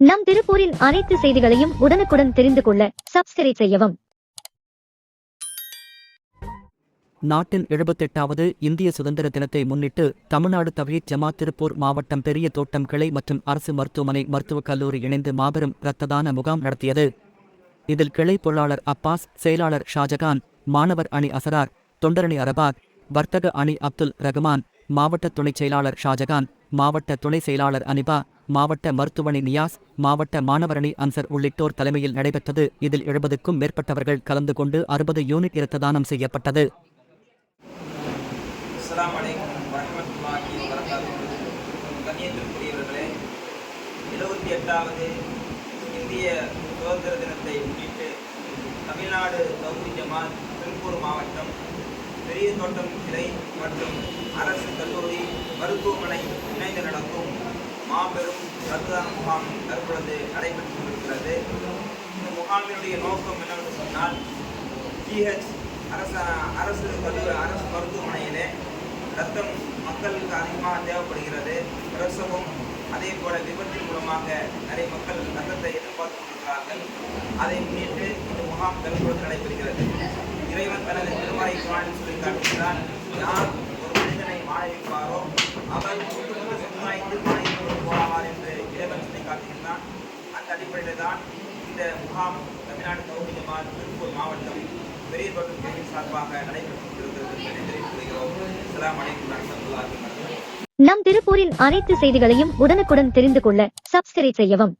நம் திருப்பூரின் அனைத்து செய்திகளையும் உடனுக்குடன் தெரிந்து கொள்ள சப்ஸ்கிரைப் செய்யவும். நாட்டின் எழுபத்தெட்டாவது இந்திய சுதந்திர தினத்தை முன்னிட்டு தமிழ்நாடு தவீத் ஜமா திருப்பூர் மாவட்டம் பெரிய தோட்டம் கிளை மற்றும் அரசு மருத்துவமனை மருத்துவக் கல்லூரி இணைந்து மாபெரும் இரத்ததான முகாம் நடத்தியது. இதில் கிளை பொருளாளர் அப்பாஸ் செயலாளர் ஷாஜகான் மாணவர் அணி அசரார் தொண்டரணி அரபாத் வர்த்தக அணி அப்துல் ரகுமான் மாவட்ட துணைச் செயலாளர் ஷாஜகான் மாவட்ட துணை செயலாளர் அனிபா மாவட்ட மருத்துவமனை நியாஸ் மாவட்ட மாணவரணி அன்சர் உள்ளிட்டோர் தலைமையில் நடைபெற்றது. இதில் எழுபதுக்கும் மேற்பட்டவர்கள் கலந்து கொண்டு அறுபது யூனிட் இரத்த தானம் செய்யப்பட்டது. எழுபத்தி எட்டாவது இந்திய சுதந்திர தினத்தை முன்னிட்டு தமிழ்நாடு தௌஹி ஜமால் திருப்பூர் மாவட்டம் பெரிய தோட்டம் கிளை மற்றும் அரசு கல்லூரி மருத்துவமனை இணைந்து நடக்கும் மாபெரும் ரத்ததான முகாம் தற்பொழுது நடைபெற்று கொண்டிருக்கிறது. இந்த முகாமினுடைய நோக்கம் என்னவென்று சொன்னால் ஜிஹெச் அரச அரசு கல்லூரி அரசு மருத்துவமனையிலே ரத்தம் மக்களுக்கு அதிகமாக தேவைப்படுகிறது. பிரசவம் அதே போல விபத்தின் மூலமாக நிறைய மக்கள் ரத்தத்தை எதிர்பார்த்து கொண்டிருக்கிறார்கள். அதை முன்னிட்டு இந்த முகாம் தற்பொழுது நடைபெறுகிறது. இறைவன் தனது திருமறை குரானில் சொல்லி காட்டுகிறார் யார் ஒரு மனிதனை மாணவிப்பாரோ அவர் தான் இந்த முகாம் தமிழ்நாடு தௌஹி ஜமாத் திருப்பூர் மாவட்டம் பெரியபட்டம் தோட்டம் சார்பாக நடைபெற்று கொண்டிருக்கிறது நம் திருப்பூரின் அனைத்து செய்திகளையும் உடனுக்குடன் தெரிந்து கொள்ள சப்ஸ்கிரைப் செய்யவும்.